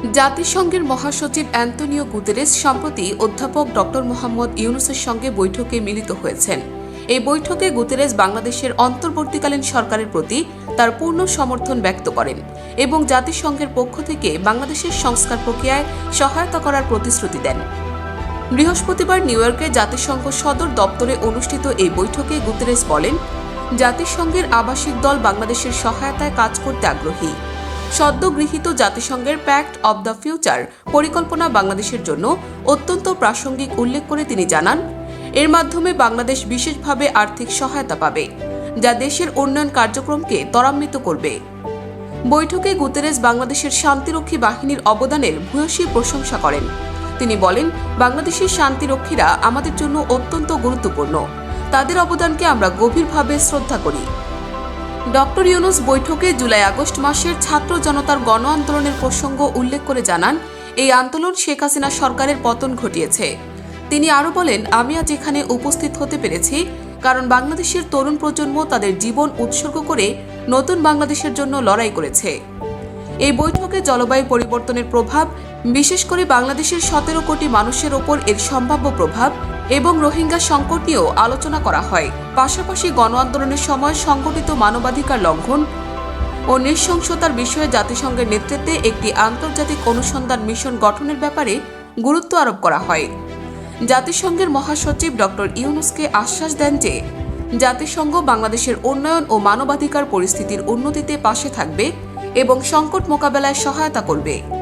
জাতিসংঘের মহাসচিব Antonio Guterres সম্প্রতি অধ্যাপক ডক্টর মোহাম্মদ ইউনুসের সঙ্গে বৈঠকে মিলিত হয়েছেন। এই বৈঠকে গুতেরেস বাংলাদেশের অন্তর্বর্তীকালীন সরকারের প্রতি তার পূর্ণ সমর্থন ব্যক্ত করেন এবং জাতিসংঘের পক্ষ থেকে বাংলাদেশের সংস্কার প্রক্রিয়ায় সহায়তা করার প্রতিশ্রুতি দেন। বৃহস্পতিবার নিউ ইয়র্কে জাতিসংঘ সদর দপ্তরে অনুষ্ঠিত এই বৈঠকে গুতেরেস বলেন, জাতিসংঘের আবাসিক দল বাংলাদেশের সহায়তায় কাজ করতে আগ্রহী। সদ্য গৃহীত জাতিসংঘের প্যাক্ট অব দ্য ফিউচার পরিকল্পনা বাংলাদেশের জন্য অত্যন্ত প্রাসঙ্গিক উল্লেখ করে তিনি জানান, এর মাধ্যমে বাংলাদেশ বিশেষভাবে আর্থিক সহায়তা পাবে, যা দেশের উন্নয়ন কার্যক্রমকে ত্বরান্বিত করবে। বৈঠকে গুতেরেস বাংলাদেশের শান্তিরক্ষী বাহিনীর অবদানের ভূয়সী প্রশংসা করেন। তিনি বলেন বাংলাদেশের শান্তিরক্ষীরা আমাদের জন্য অত্যন্ত গুরুত্বপূর্ণ। তাদের অবদানকে আমরা গভীরভাবে শ্রদ্ধা করি। ডক্টর ইউনুস বৈঠকে জুলাই আগস্ট মাসের ছাত্র জনতার গণ আন্দোলনের প্রসঙ্গ উল্লেখ করে জানান, এই আন্দোলন শেখ হাসিনা সরকারের পতন ঘটিয়েছে। তিনি আরও বলেন, আমি আজ এখানে উপস্থিত হতে পেরেছি, কারণ বাংলাদেশের তরুণ প্রজন্ম তাদের জীবন উৎসর্গ করে নতুন বাংলাদেশের জন্য লড়াই করেছে। এই বৈঠকে জলবায়ু পরিবর্তনের প্রভাব, বিশেষ করে বাংলাদেশের সতেরো কোটি মানুষের ওপর এর সম্ভাব্য প্রভাব এবং রোহিঙ্গা সংকট নিয়েও আলোচনা করা হয়। পাশাপাশি গণ আন্দোলনের সময় সংগঠিত মানবাধিকার লঙ্ঘন ও নৃশংসতার বিষয়ে জাতিসংঘের নেতৃত্বে একটি আন্তর্জাতিক অনুসন্ধান মিশন গঠনের ব্যাপারে গুরুত্ব আরোপ করা হয়। জাতিসংঘের মহাসচিব ডক্টর ইউনুসকে আশ্বাস দেন যে, জাতিসংঘ বাংলাদেশের উন্নয়ন ও মানবাধিকার পরিস্থিতির উন্নতিতে পাশে থাকবে এবং সংকট মোকাবেলায় সহায়তা করবে।